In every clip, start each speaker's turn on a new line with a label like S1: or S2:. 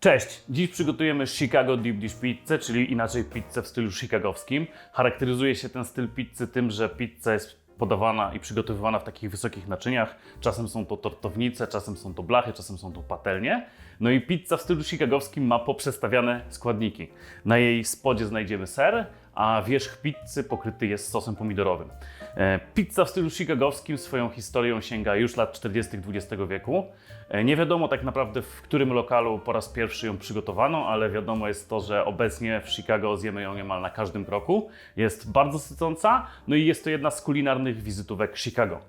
S1: Cześć! Dziś przygotujemy Chicago Deep Dish Pizzę, czyli inaczej pizzę w stylu chicagowskim. Charakteryzuje się ten styl pizzy tym, że pizza jest podawana i przygotowywana w takich wysokich naczyniach. Czasem są to tortownice, czasem są to blachy, czasem są to patelnie. No i pizza w stylu chicagowskim ma poprzestawiane składniki. Na jej spodzie znajdziemy ser, a wierzch pizzy pokryty jest sosem pomidorowym. E, Pizza w stylu chicagowskim swoją historią sięga już lat 40. XX wieku. E, Nie wiadomo tak naprawdę w którym lokalu po raz pierwszy ją przygotowano, ale wiadomo jest to, że obecnie w Chicago zjemy ją niemal na każdym kroku. Jest bardzo sycąca, no i jest to jedna z kulinarnych wizytówek Chicago.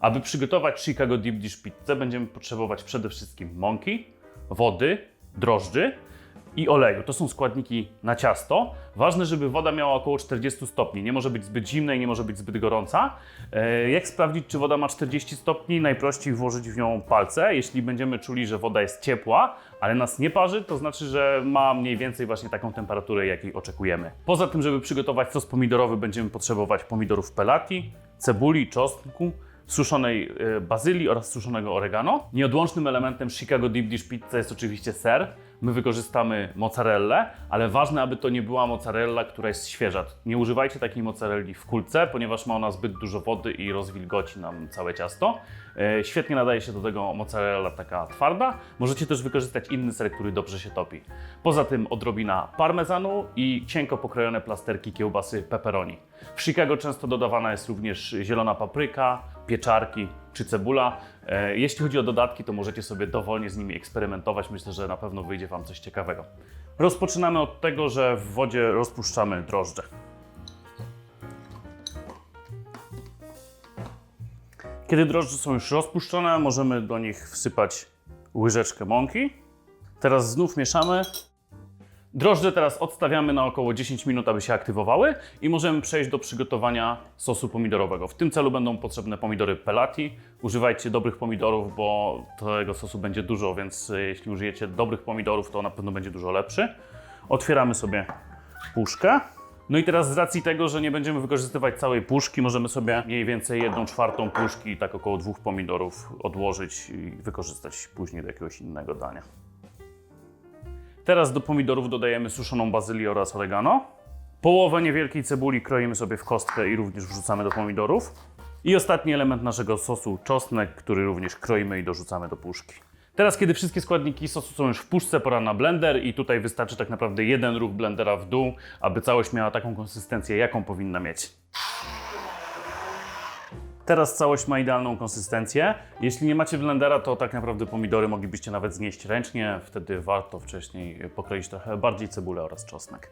S1: Aby przygotować Chicago Deep Dish Pizzę będziemy potrzebować przede wszystkim mąki, wody, drożdży i oleju. To są składniki na ciasto. Ważne, żeby woda miała około 40 stopni. Nie może być zbyt zimna i nie może być zbyt gorąca. E, Jak sprawdzić, czy woda ma 40 stopni? Najprościej włożyć w nią palce. Jeśli będziemy czuli, że woda jest ciepła, ale nas nie parzy, to znaczy, że ma mniej więcej właśnie taką temperaturę, jakiej oczekujemy. Poza tym, żeby przygotować sos pomidorowy, będziemy potrzebować pomidorów pelati, cebuli, czosnku, suszonej e, bazylii oraz suszonego oregano. Nieodłącznym elementem Chicago Deep Dish Pizza jest oczywiście ser. My wykorzystamy mozzarellę, ale ważne, aby to nie była mozzarella, która jest świeża. Nie używajcie takiej mozzarelli w kulce, ponieważ ma ona zbyt dużo wody i rozwilgoci nam całe ciasto. E, Świetnie nadaje się do tego mozzarella taka twarda. Możecie też wykorzystać inny ser, który dobrze się topi. Poza tym odrobina parmezanu i cienko pokrojone plasterki kiełbasy pepperoni. W Chicago często dodawana jest również zielona papryka, pieczarki czy cebula. E, Jeśli chodzi o dodatki, to możecie sobie dowolnie z nimi eksperymentować. Myślę, że na pewno wyjdzie Wam coś ciekawego. Rozpoczynamy od tego, że w wodzie rozpuszczamy drożdże. Kiedy drożdże są już rozpuszczone, możemy do nich wsypać łyżeczkę mąki. Teraz znów mieszamy. Drożdże teraz odstawiamy na około 10 minut, aby się aktywowały i możemy przejść do przygotowania sosu pomidorowego. W tym celu będą potrzebne pomidory pelati. Używajcie dobrych pomidorów, bo tego sosu będzie dużo, więc e, jeśli użyjecie dobrych pomidorów, to na pewno będzie dużo lepszy. Otwieramy sobie puszkę. No i teraz z racji tego, że nie będziemy wykorzystywać całej puszki, możemy sobie mniej więcej 1 czwartą puszki, tak około dwóch pomidorów odłożyć i wykorzystać później do jakiegoś innego dania. Teraz do pomidorów dodajemy suszoną bazylię oraz oregano. Połowę niewielkiej cebuli kroimy sobie w kostkę i również wrzucamy do pomidorów. I ostatni element naszego sosu, czosnek, który również kroimy i dorzucamy do puszki. Teraz, kiedy wszystkie składniki sosu są już w puszce, pora na blender i tutaj wystarczy tak naprawdę jeden ruch blendera w dół, aby całość miała taką konsystencję, jaką powinna mieć. Teraz całość ma idealną konsystencję. Jeśli nie macie blendera, to tak naprawdę pomidory moglibyście nawet znieść ręcznie. Wtedy warto wcześniej pokroić trochę bardziej cebulę oraz czosnek.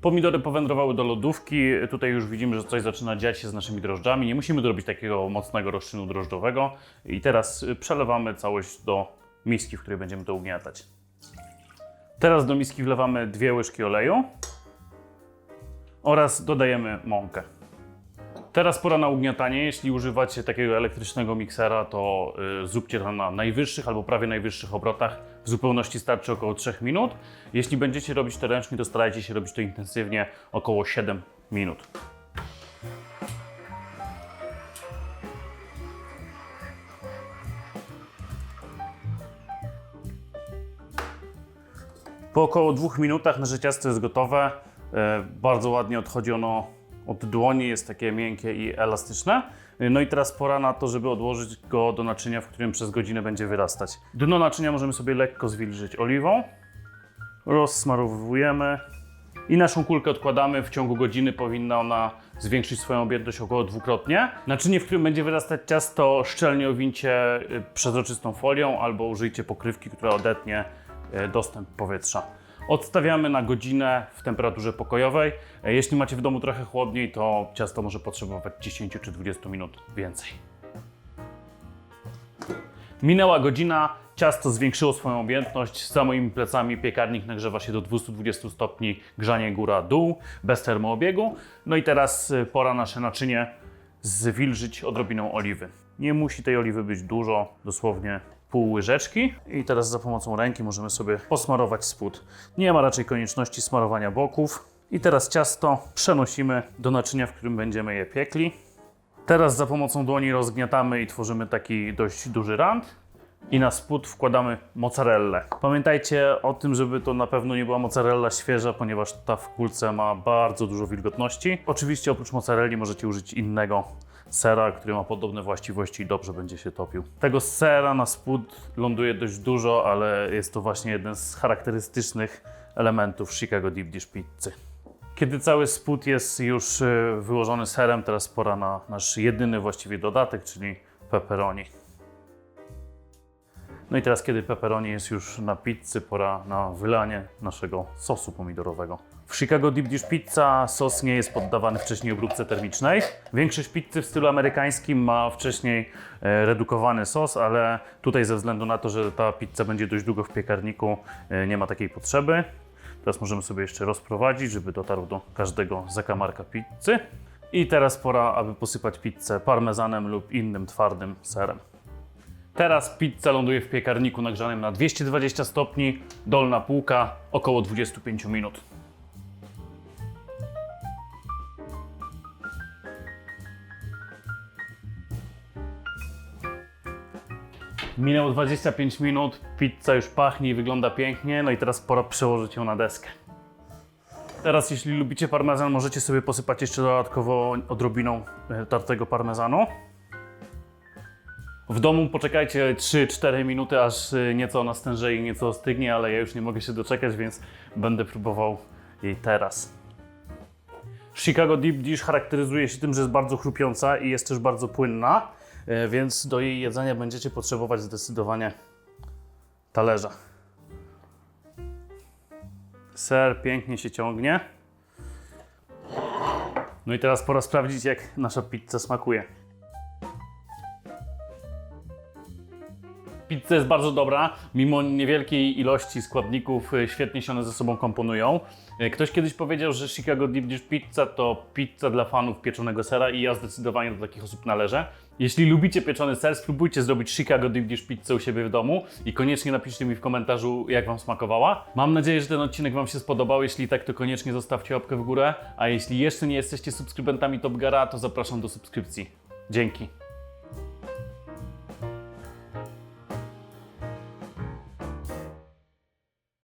S1: Pomidory powędrowały do lodówki. Tutaj już widzimy, że coś zaczyna dziać się z naszymi drożdżami. Nie musimy zrobić takiego mocnego rozczynu drożdżowego. I teraz y, przelewamy całość do miski, w której będziemy to ugniatać. Teraz do miski wlewamy dwie łyżki oleju oraz dodajemy mąkę. Teraz pora na ugniatanie. Jeśli używacie takiego elektrycznego miksera, to y, zróbcie to na najwyższych albo prawie najwyższych obrotach. W zupełności starczy około 3 minut. Jeśli będziecie robić to ręcznie, to starajcie się robić to intensywnie około 7 minut. Po około dwóch minutach nasze ciasto jest gotowe. E, Bardzo ładnie odchodzi ono od dłoni, jest takie miękkie i elastyczne. No i teraz pora na to, żeby odłożyć go do naczynia, w którym przez godzinę będzie wyrastać. Dno naczynia możemy sobie lekko zwilżyć oliwą. Rozsmarowujemy i naszą kulkę odkładamy. W ciągu godziny powinna ona zwiększyć swoją objętość około dwukrotnie. Naczynie, w którym będzie wyrastać ciasto, szczelnie owincie y, przezroczystą folią albo użyjcie pokrywki, która odetnie y, dostęp powietrza. Odstawiamy na godzinę w temperaturze pokojowej. E, Jeśli macie w domu trochę chłodniej, to ciasto może potrzebować 10 czy 20 minut więcej. Minęła godzina, ciasto zwiększyło swoją objętność. Za moimi plecami piekarnik nagrzewa się do 220 stopni, grzanie góra-dół, bez termoobiegu. No i teraz y, pora nasze naczynie zwilżyć odrobiną oliwy. Nie musi tej oliwy być dużo, dosłownie pół łyżeczki. I teraz za pomocą ręki możemy sobie posmarować spód. Nie ma raczej konieczności smarowania boków. I teraz ciasto przenosimy do naczynia, w którym będziemy je piekli. Teraz za pomocą dłoni rozgniatamy i tworzymy taki dość duży rand. I na spód wkładamy mozzarellę. Pamiętajcie o tym, żeby to na pewno nie była mozzarella świeża, ponieważ ta w kulce ma bardzo dużo wilgotności. Oczywiście oprócz mozzarelli możecie użyć innego sera, który ma podobne właściwości i dobrze będzie się topił. Tego sera na spód ląduje dość dużo, ale jest to właśnie jeden z charakterystycznych elementów Chicago Deep Dish Pizzy. Kiedy cały spód jest już y, wyłożony serem, teraz pora na nasz jedyny właściwie dodatek, czyli pepperoni. No i teraz, kiedy pepperoni jest już na pizzy, pora na wylanie naszego sosu pomidorowego. W Chicago Deep Dish Pizza sos nie jest poddawany wcześniej obróbce termicznej. Większość pizzy w stylu amerykańskim ma wcześniej e, redukowany sos, ale tutaj ze względu na to, że ta pizza będzie dość długo w piekarniku, e, nie ma takiej potrzeby. Teraz możemy sobie jeszcze rozprowadzić, żeby dotarł do każdego zakamarka pizzy. I teraz pora, aby posypać pizzę parmezanem lub innym twardym serem. Teraz pizza ląduje w piekarniku nagrzanym na 220 stopni, dolna półka, około 25 minut. Minęło 25 minut, pizza już pachnie i wygląda pięknie, no i teraz pora przełożyć ją na deskę. Teraz, jeśli lubicie parmezan, możecie sobie posypać jeszcze dodatkowo odrobiną e, tartego parmezanu. W domu poczekajcie 3-4 minuty, aż y, nieco ona stężeje i nieco ostygnie, ale ja już nie mogę się doczekać, więc będę próbował jej teraz. Chicago Deep Dish charakteryzuje się tym, że jest bardzo chrupiąca i jest też bardzo płynna, y, więc do jej jedzenia będziecie potrzebować zdecydowanie talerza. Ser pięknie się ciągnie. No i teraz pora sprawdzić, jak nasza pizza smakuje. Pizza jest bardzo dobra, mimo niewielkiej ilości składników y, świetnie się one ze sobą komponują. Y, Ktoś kiedyś powiedział, że Chicago Deep Dish Pizza to pizza dla fanów pieczonego sera i ja zdecydowanie do takich osób należę. Jeśli lubicie pieczony ser, spróbujcie zrobić Chicago Deep Dish Pizzę u siebie w domu i koniecznie napiszcie mi w komentarzu, jak Wam smakowała. Mam nadzieję, że ten odcinek Wam się spodobał. Jeśli tak, to koniecznie zostawcie łapkę w górę. A jeśli jeszcze nie jesteście subskrybentami Top Gara, to zapraszam do subskrypcji. Dzięki.